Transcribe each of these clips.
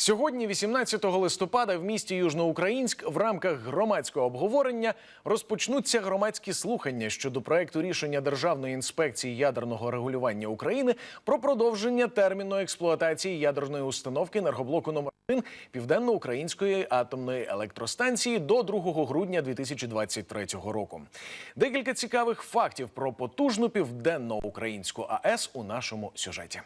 Сьогодні, 18 листопада, в місті Южноукраїнськ в рамках громадського обговорення розпочнуться громадські слухання щодо проекту рішення Державної інспекції ядерного регулювання України про продовження терміну експлуатації ядерної установки енергоблоку номер 1 Південно-Української атомної електростанції до 2 грудня 2023 року. Декілька цікавих фактів про потужну південно-українську АЕС у нашому сюжеті.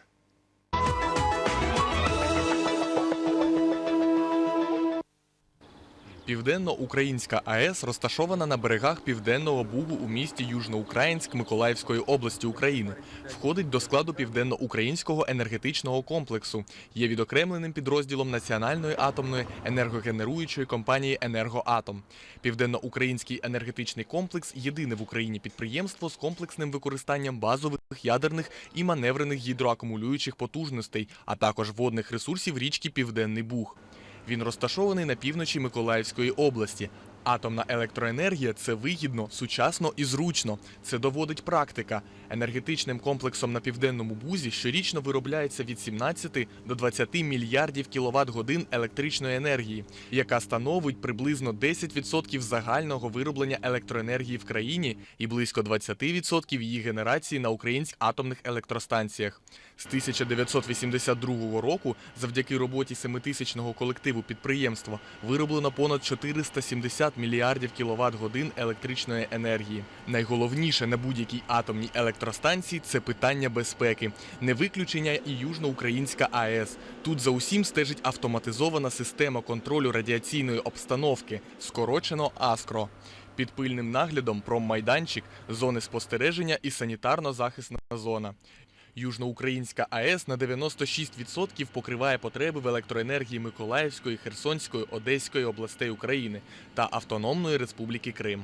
Південно-Українська АЕС розташована на берегах Південного Бугу у місті Южноукраїнськ Миколаївської області України. Входить до складу Південно-Українського енергетичного комплексу. Є відокремленим підрозділом Національної атомної енергогенеруючої компанії «Енергоатом». Південно-Український енергетичний комплекс єдине в Україні підприємство з комплексним використанням базових ядерних і маневрених гідроакумулюючих потужностей, а також водних ресурсів річки Південний Буг. Він розташований на півночі Миколаївської області. Атомна електроенергія це вигідно, сучасно і зручно. Це доводить практика. Енергетичним комплексом на південному бузі щорічно виробляється від 17 до 20 мільярдів кіловат годин електричної енергії, яка становить приблизно 10% загального вироблення електроенергії в країні і близько 20% її генерації на українських атомних електростанціях. З 1982 року, завдяки роботі семитисячного колективу підприємства, вироблено понад 470 мільярдів кіловат годин електричної енергії. Найголовніше на будь-якій атомній електростанції це питання безпеки, не виключення і Южноукраїнська АЕС. Тут за усім стежить автоматизована система контролю радіаційної обстановки, скорочено АСКРО. Під пильним наглядом проммайданчик, зони спостереження і санітарно-захисна зона. Южноукраїнська АЕС на 96% покриває потреби в електроенергії Миколаївської, Херсонської, Одеської областей України та Автономної Республіки Крим.